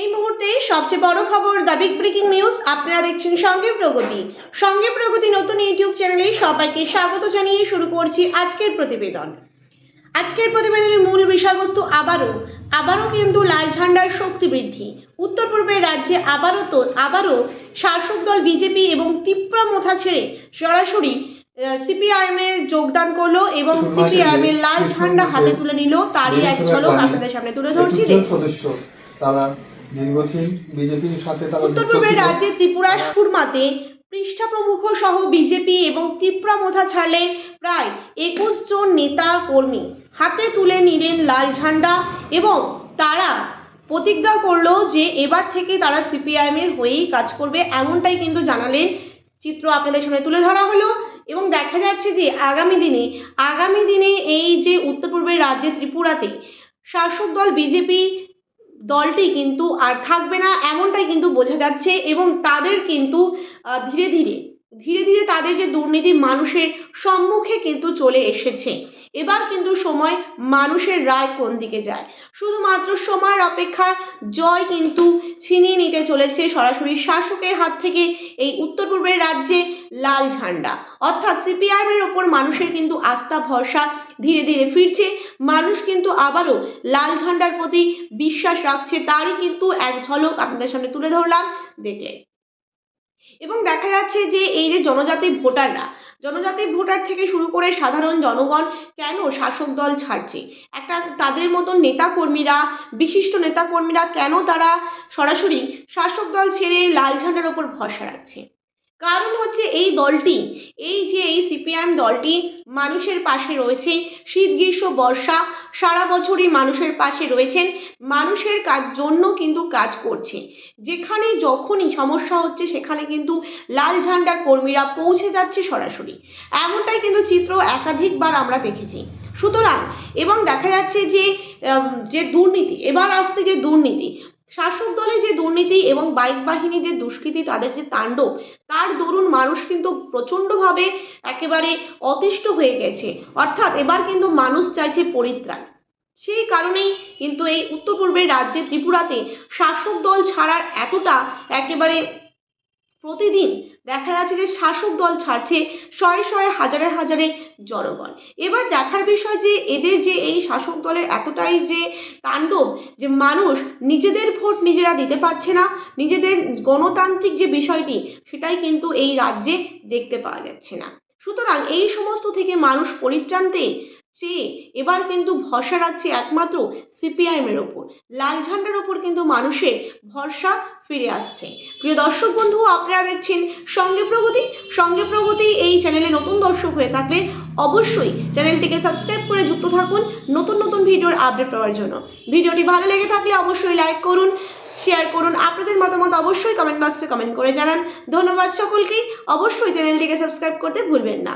এই মুহূর্তে সবচেয়ে বড় খবর দ্য বিগ ব্রেকিং নিউজ আপনারা দেখছেন সঙ্গে প্রগতি। সঙ্গে প্রগতি নতুন ইউটিউব চ্যানেলে সবাইকে স্বাগত জানিয়ে শুরু করছি আজকের প্রতিবেদন। আজকের প্রতিবেদনের মূল বিষয়বস্তু আবারও আবারও কিন্তু লাল ঝান্ডার শক্তি বৃদ্ধি। উত্তর পূর্বের রাজ্যে আবারও তো আবারও শাসক দল বিজেপি এবং তীব্র মোথা ছেড়ে সরাসরি সিপিআইএম এর যোগদান করল এবং সিপিআইএম এর লাল ঝান্ডা হাতে তুলে নিল তারই এক ঝলক আপনাদের সামনে তুলে ধরছি। দেখুন। সদস্য তারা দীর্ঘদিন বিজেপির সাথে তারা উত্তর যুক্ত পূর্বের ছিল। রাজ্যে ত্রিপুরার সুরমাতে পৃষ্ঠা প্রমুখ সহ বিজেপি এবং ত্রিপুরা মোথা ছাড়লে প্রায় একুশ জন নেতা কর্মী হাতে তুলে নিলেন লাল ঝান্ডা এবং তারা প্রতিজ্ঞা করল যে এবার থেকে তারা সিপিআইএম এর হয়েই কাজ করবে এমনটাই কিন্তু জানালেন চিত্র আপনাদের সামনে তুলে ধরা হলো এবং দেখা যাচ্ছে যে আগামী দিনে আগামী দিনে এই যে উত্তর পূর্বের রাজ্যে ত্রিপুরাতে শাসক দল বিজেপি দলটি কিন্তু আর থাকবে না এমনটাই কিন্তু বোঝা যাচ্ছে এবং তাদের কিন্তু ধীরে ধীরে ধীরে ধীরে তাদের যে দুর্নীতি মানুষের সম্মুখে কিন্তু চলে এসেছে। এবার কিন্তু সময় মানুষের রায় কোন দিকে যায়? শুধুমাত্র সময়ের অপেক্ষা জয় কিন্তু ছিনিয়ে নিতে চলেছে সরাসরি শাসকের হাত থেকে এই উত্তর পূর্বের রাজ্যে লাল ঝান্ডা। অর্থাৎ সিপিআইএম এর ওপর মানুষের কিন্তু আস্থা, ভরসা ধীরে ধীরে ফিরছে। মানুষ কিন্তু আবারও লাল ঝান্ডার প্রতি বিশ্বাস রাখছে। তারই কিন্তু এক ঝলক আপনাদের সামনে তুলে ধরলাম। দেখলে এবং দেখা যাচ্ছে যে এই যে জনজাতি ভোটাররা জনজাতি ভোটার থেকে শুরু করে সাধারণ জনগণ কেন শাসক দল ছাড়ছে? একটা তাদের মতন নেতাকর্মীরা, বিশিষ্ট নেতাকর্মীরা কেন তারা সরাসরি শাসক দল ছেড়ে লাল ঝান্ডার ওপর ভরসা রাখছে? কারণ হচ্ছে এই দলটি, এই যে এই সিপিআইএম দলটি মানুষের পাশে রয়েছে, শীত, গ্রীষ্ম, বর্ষা, সারা বছরই মানুষের পাশে রয়েছেন, মানুষের কাজ জন্য কিন্তু কাজ করছে। যেখানে যখনই সমস্যা হচ্ছে, সেখানে কিন্তু লাল ঝান্ডার কর্মীরা পৌঁছে যাচ্ছে সরাসরি। এমনটাই কিন্তু চিত্র একাধিকবার আমরা দেখেছি। সুতরাং, এবং দেখা যাচ্ছে যে যে দুর্নীতি, এবার আসছে যে দুর্নীতি। শাসক দলের যে দুর্নীতি এবং বাইক বাহিনী যে দুষ্কৃতি, তাদের যে তাণ্ডব, তার দরুন মানুষ কিন্তু প্রচণ্ডভাবে একেবারে অতিষ্ঠ হয়ে গেছে। অর্থাৎ এবার কিন্তু মানুষ চাইছে পরিত্রাণ। সেই কারণেই কিন্তু এই উত্তর পূর্বের রাজ্যে ত্রিপুরাতে শাসক দল ছাড়ার এতটা একেবারে প্রতিদিন দেখা যাচ্ছে যে শাসক দল ছাড়ছে শয়ে শয়ে হাজারে হাজারে জনগণ। এবার দেখার বিষয় যে এদের যে এই শাসক দলের এতটাই যে তাণ্ডব যে মানুষ নিজেদের ভোট নিজেরা দিতে পারছে না, নিজেদের গণতান্ত্রিক যে বিষয়টি সেটাই কিন্তু এই রাজ্যে দেখতে পাওয়া যাচ্ছে না। সুতরাং এই সমস্ত থেকে মানুষ পরিত্রাণ চেয়ে এবার কিন্তু ভরসা রাখছে একমাত্র সিপিআইএমের ওপর। লাল ঝান্ডার ওপর কিন্তু মানুষের ভরসা ফিরে আসছে। প্রিয় দর্শক বন্ধু, আপনারা দেখছেন সঙ্গে প্রগতি। সঙ্গে প্রগতি এই চ্যানেলে নতুন দর্শক হয়ে থাকলে অবশ্যই চ্যানেলটিকে সাবস্ক্রাইব করে যুক্ত থাকুন নতুন নতুন ভিডিওর আপডেট পাওয়ার জন্য। ভিডিওটি ভালো লেগে থাকলে অবশ্যই লাইক করুন, শেয়ার করুন, আপনাদের মতামত অবশ্যই কমেন্ট বক্সে কমেন্ট করে জানান। ধন্যবাদ সকলকেই অবশ্যই চ্যানেলটিকে সাবস্ক্রাইব করতে ভুলবেন না।